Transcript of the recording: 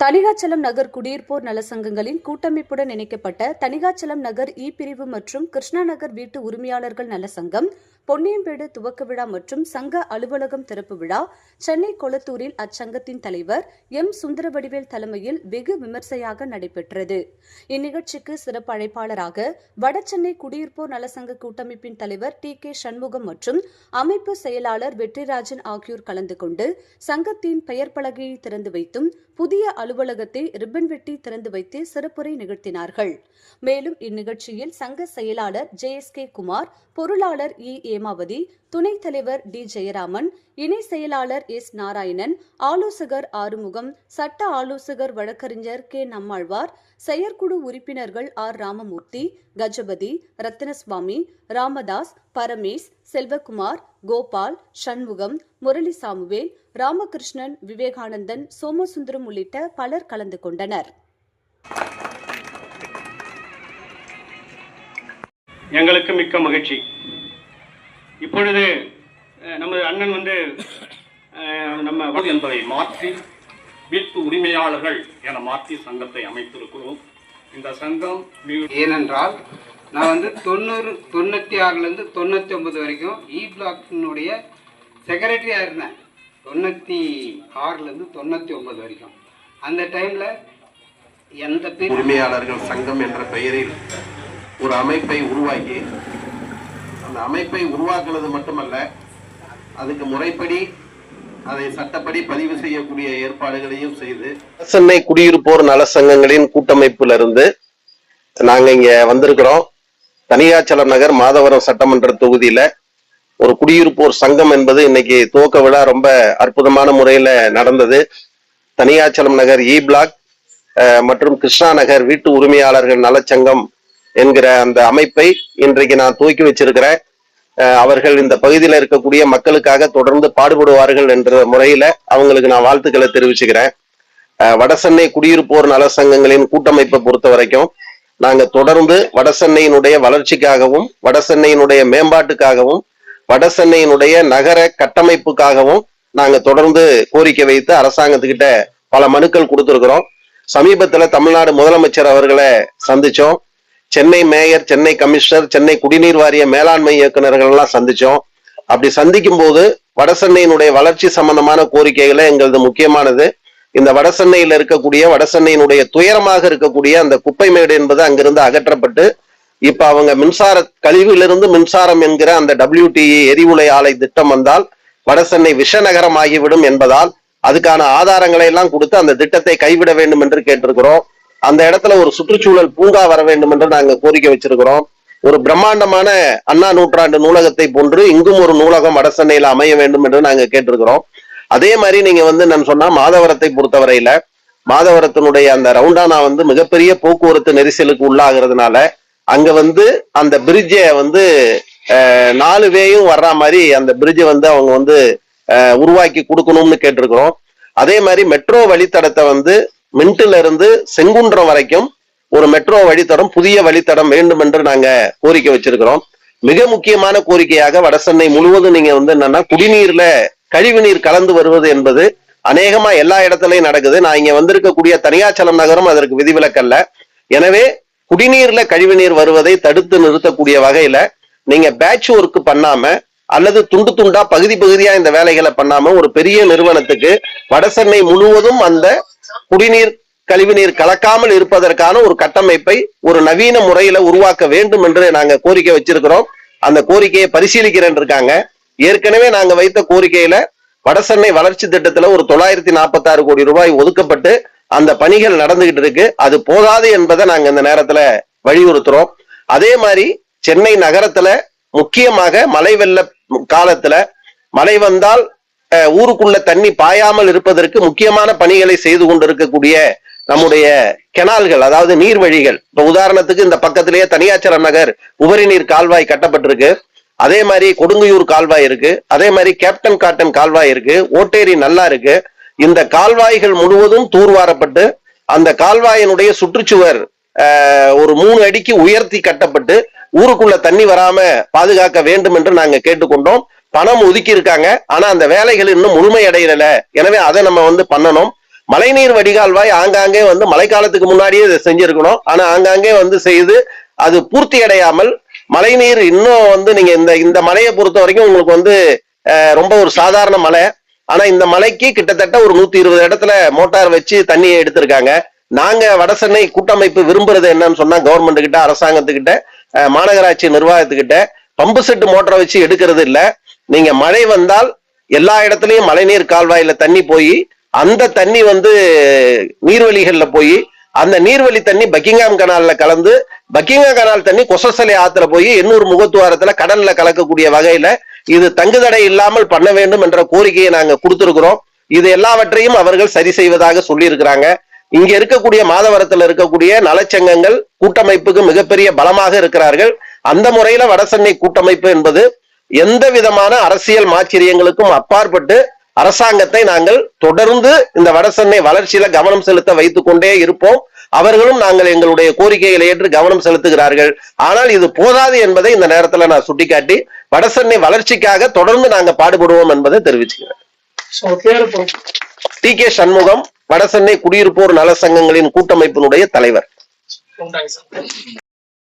தனிகாச்சலம் நகர் குடியிருப்போர் நல சங்கங்களின் கூட்டமைப்புடன் இணைக்கப்பட்ட தனிகாச்சலம் நகர் இ பிரிவு மற்றும் கிருஷ்ணா நகர் வீட்டு உரிமையாளர்கள் நல சங்கம் பொன்னியம்பேடு துவக்க விழா மற்றும் சங்க அலுவலகம் திறப்பு விழா. சென்னை கொளத்தூரில் அச்சங்கத்தின் தலைவர் எம். சுந்தரவடிவேல் தலைமையில் வெகு விமர்சையாக நடைபெற்றது. இந்நிகழ்ச்சிக்கு சிறப்பு அழைப்பாளராக வடசென்னை குடியிருப்போர் நலசங்க கூட்டமைப்பின் தலைவர் டி. கே. சண்முகம் மற்றும் அமைப்பு செயலாளர் வெற்றிராஜன் ஆகியோர் கலந்து கொண்டு சங்கத்தின் பெயர் பலகையை திறந்து வைத்தும் புதிய அலுவலகத்தை ரிப்பன் வெட்டி திறந்து வைத்து சிறப்புரை நிகழ்த்தினார்கள். மேலும் இந்நிகழ்ச்சியில் சங்க செயலாளர் ஜே. எஸ். கே. குமார் பொருளாளர் இ. ஏ. ஹேமாவதி துணைத் தலைவர் டி. ஜெயராமன் இணை செயலாளர் எஸ். நாராயணன் ஆலோசகர் ஆறுமுகம் சட்ட ஆலோசகர் வழக்கறிஞர் கே. நம்மாழ்வார் செயற்குழு உறுப்பினர்கள் ஆர். ராமமூர்த்தி கஜபதி ரத்தினசுவாமி ராமதாஸ் பரமேஷ் செல்வகுமார் கோபால் சண்முகம் முரளி சாமுவேல் ராமகிருஷ்ணன் விவேகானந்தன் சோமசுந்தரம் உள்ளிட்ட பலர் கலந்து கொண்டனர். எங்களுக்கு மிக்க மகிழ்ச்சி. இப்பொழுது நமது அண்ணன் வந்து நம்ம என்பதை மாற்றி வீட்டு உரிமையாளர்கள் என மாற்றி சங்கத்தை அமைத்திருக்கிறோம். இந்த சங்கம் ஏனென்றால் நான் வந்து தொண்ணூறு தொண்ணூற்றி ஆறுலேருந்து தொண்ணூற்றி ஒம்பது வரைக்கும் இ பிளாக்கினுடைய செக்ரட்டரியாக இருந்தேன். தொண்ணூற்றி ஆறுலேருந்து தொண்ணூற்றி ஒம்பது வரைக்கும். அந்த டைமில் எந்த பேர் உரிமையாளர்கள் சங்கம் என்ற பெயரில் ஒரு அமைப்பை உருவாக்கி அந்த அமைப்பை உருவாக்குறது மட்டுமல்ல அதுக்கு முறைப்படி அதை சட்டப்படி பதிவு செய்யக்கூடிய ஏற்பாடுகளையும் செய்து சென்னை குடியிருப்போர் நல சங்கங்களின் கூட்டமைப்புல இருந்து நாங்க இங்க வந்திருக்கிறோம். தனியாச்சலம் நகர் மாதவரம் சட்டமன்ற தொகுதியில ஒரு குடியிருப்போர் சங்கம் என்பது இன்னைக்கு துவக்க விழா ரொம்ப அற்புதமான முறையில நடந்தது. தனியாச்சலம் நகர் இ பிளாக் மற்றும் கிருஷ்ணா நகர் வீட்டு உரிமையாளர்கள் நலச்சங்கம் என்கிற அந்த அமைப்பை இன்றைக்கு நான் துவக்கி வச்சிருக்கிறேன். அவர்கள் இந்த பகுதியில் இருக்கக்கூடிய மக்களுக்காக தொடர்ந்து பாடுபடுவார்கள் என்ற முறையில அவங்களுக்கு நான் வாழ்த்துக்களை தெரிவிச்சுக்கிறேன். வடசென்னை குடியிருப்போர் நல சங்கங்களின் கூட்டமைப்பை பொறுத்த வரைக்கும் நாங்க தொடர்ந்து வடசென்னையினுடைய வளர்ச்சிக்காகவும் வடசென்னையினுடைய மேம்பாட்டுக்காகவும் வடசென்னையினுடைய நகர கட்டமைப்புக்காகவும் நாங்க தொடர்ந்து கோரிக்கை வைத்து அரசாங்கத்துக்கிட்ட பல மனுக்கள் கொடுத்துருக்கிறோம். சமீபத்துல தமிழ்நாடு முதலமைச்சர் அவர்களை சந்திச்சோம். சென்னை மேயர் சென்னை கமிஷனர் சென்னை குடிநீர் வாரிய மேலாண்மை இயக்குநர்கள் எல்லாம் சந்திச்சோம். அப்படி சந்திக்கும் போது வடசென்னையினுடைய வளர்ச்சி சம்பந்தமான கோரிக்கைகளை எங்களது முக்கியமானது. இந்த வடசென்னையில் இருக்கக்கூடிய வடசென்னையினுடைய துயரமாக இருக்கக்கூடிய அந்த குப்பை மேடு என்பது அங்கிருந்து அகற்றப்பட்டு இப்ப அவங்க மின்சார கழிவிலிருந்து மின்சாரம் என்கிற அந்த டபிள்யூடிஇ எரிவுலை ஆலை திட்டம் வந்தால் வடசென்னை விஷநகரம் ஆகிவிடும் என்பதால் அதுக்கான ஆதாரங்களை எல்லாம் கொடுத்து அந்த திட்டத்தை கைவிட வேண்டும் என்று கேட்டிருக்கிறோம். அந்த இடத்துல ஒரு சுற்றுச்சூழல் பூங்கா வர வேண்டும் என்று நாங்க கோரிக்கை வச்சிருக்கிறோம். ஒரு பிரம்மாண்டமான அண்ணா நூற்றாண்டு நூலகத்தை போன்று இங்கும் ஒரு நூலகம் வடசென்னையில அமைய வேண்டும் என்று நாங்க கேட்டிருக்கிறோம். அதே மாதிரி நீங்க வந்து நான் சொன்னா மாதவரத்தை பொறுத்தவரையில மாதவரத்தினுடைய அந்த ரவுண்டானா வந்து மிகப்பெரிய போக்குவரத்து நெரிசலுக்கு உள்ளாகிறதுனால அங்க வந்து அந்த பிரிட்ஜை வந்து நாலு வேயும் வர்ற மாதிரி அந்த பிரிட்ஜை வந்து அவங்க வந்து உருவாக்கி கொடுக்கணும்னு கேட்டிருக்கிறோம். அதே மாதிரி மெட்ரோ வழித்தடத்தை வந்து மின்ட்ல இருந்து செங்குன்றம் வரைக்கும் ஒரு மெட்ரோ வழித்தடம் புதிய வழித்தடம் வேண்டும் என்று நாங்க கோரிக்கை வச்சிருக்கிறோம். மிக முக்கியமான கோரிக்கையாக வடசென்னை முழுவதும் நீங்க வந்து என்னன்னா குடிநீர்ல கழிவுநீர் கலந்து வருவது என்பது அநேகமா எல்லா இடத்துலயும் நடக்குது. நான் இங்க வந்திருக்கக்கூடிய தனியாச்சலம் நகரம் அதற்கு விதிவிலக்கல்ல. எனவே குடிநீர்ல கழிவுநீர் வருவதை தடுத்து நிறுத்தக்கூடிய வகையில நீங்க பேட்ச் ஒர்க் பண்ணாம அல்லது துண்டு துண்டா பகுதி பகுதியா இந்த வேலைகளை பண்ணாம ஒரு பெரிய நிறுவனத்துக்கு வடசென்னை முழுவதும் அந்த குடிநீர் கழிவுநீர் கலக்காமல் இருப்பதற்கான ஒரு கட்டமைப்பை ஒரு நவீன முறையில உருவாக்க வேண்டும் என்று நாங்க கோரிக்கை வச்சிருக்கிறோம். அந்த கோரிக்கையை பரிசீலிக்கிறேன் இருக்காங்க. ஏற்கனவே நாங்க வைத்த கோரிக்கையில வடசென்னை வளர்ச்சி திட்டத்துல ஒரு தொள்ளாயிரத்தி நாற்பத்தி ஆறு கோடி ரூபாய் ஒதுக்கப்பட்டு அந்த பணிகள் நடந்துகிட்டு இருக்கு. அது போதாது என்பதை நாங்க இந்த நேரத்துல வலியுறுத்துறோம். அதே மாதிரி சென்னை நகரத்துல முக்கியமாக மழை வெள்ள காலத்துல மழை வந்தால் ஊருக்குள்ள தண்ணி பாயாமல் இருப்பதற்கு முக்கியமான பணிகளை செய்து கொண்டிருக்கக்கூடிய நம்முடைய கெனால்கள் அதாவது நீர்வழிகள். இப்ப உதாரணத்துக்கு இந்த பக்கத்திலேயே தனியாச்சலம் நகர் உபரி நீர் கால்வாய் கட்டப்பட்டிருக்கு. அதே மாதிரி கொடுங்கையூர் கால்வாய் இருக்கு. அதே மாதிரி கேப்டன் காட்டன் கால்வாய் இருக்கு. ஓட்டேரி நல்லா இருக்கு. இந்த கால்வாய்கள் முழுவதும் தூர்வாரப்பட்டு அந்த கால்வாயினுடைய சுற்றுச்சுவர் ஆஹ், ஒரு மூணு அடிக்கு உயர்த்தி கட்டப்பட்டு ஊருக்குள்ள தண்ணி வராம பாதுகாக்க வேண்டும் என்று நாங்க கேட்டுக்கொண்டோம். பணம் ஒதுக்கி இருக்காங்க ஆனா அந்த வேலைகள் இன்னும் முழுமை அடையல எனவே அதை நம்ம வந்து பண்ணணும். மழைநீர் வடிகால்வாய் ஆங்காங்கே வந்து மழைக்காலத்துக்கு முன்னாடியே இதை செஞ்சிருக்கணும். ஆனா ஆங்காங்கே வந்து செய்து அது பூர்த்தி அடையாமல் மழைநீர் இன்னும் வந்து நீங்க இந்த இந்த மலையை பொறுத்த வரைக்கும் உங்களுக்கு வந்து ரொம்ப ஒரு சாதாரண மலை ஆனா இந்த மலைக்கு கிட்டத்தட்ட ஒரு நூத்தி இருபது இடத்துல மோட்டார் வச்சு தண்ணியை எடுத்திருக்காங்க. நாங்க வடசென்னை கூட்டமைப்பு விரும்புறது என்னன்னு சொன்னா கவர்மெண்ட் கிட்ட அரசாங்கத்துக்கிட்ட மாநகராட்சி நிர்வாகத்துக்கிட்ட பம்பு செட்டு மோட்டரை வச்சு எடுக்கிறது இல்லை. நீங்க மழை வந்தால் எல்லா இடத்துலயும் மழைநீர் கால்வாயில தண்ணி போய் அந்த தண்ணி வந்து நீர்வழிகள்ல போய் அந்த நீர்வழி தண்ணி பக்கிங்காம் கனால்ல கலந்து பக்கிங்காம் கனால் தண்ணி கொசசலை ஆத்துல போய் எண்ணூர் முகத்துவாரத்துல கடல்ல கலக்கக்கூடிய வகையில இது தங்குதடை இல்லாமல் பண்ண வேண்டும் என்ற கோரிக்கையை நாங்க கொடுத்திருக்கிறோம். இது எல்லாவற்றையும் அவர்கள் சரி செய்வதாக சொல்லியிருக்கிறாங்க. இங்க இருக்கக்கூடிய மாதவரத்துல இருக்கக்கூடிய நலச்சங்கங்கள் கூட்டமைப்புக்கு மிகப்பெரிய பலமாக இருக்கிறார்கள். அந்த முறையில வடசென்னை கூட்டமைப்பு என்பது எந்த விதமான அரசியல் மாச்சரியங்களுக்கும் அப்பாற்பட்டு அரசாங்கத்தை நாங்கள் தொடர்ந்து இந்த வடசென்னை வளர்ச்சியில கவனம் செலுத்த வைத்துக் கொண்டே இருப்போம். அவர்களும் நாங்கள் எங்களுடைய கோரிக்கைகளை ஏற்று கவனம் செலுத்துகிறார்கள். ஆனால் இது போதாது என்பதை இந்த நேரத்துல நான் சுட்டிக்காட்டி வடசென்னை வளர்ச்சிக்காக தொடர்ந்து நாங்க பாடுபடுவோம் என்பதை தெரிவிச்சுக்கிறேன். டி. கே. சண்முகம் வடசென்னை குடியிருப்போர் நல சங்கங்களின் கூட்டமைப்பினுடைய தலைவர்.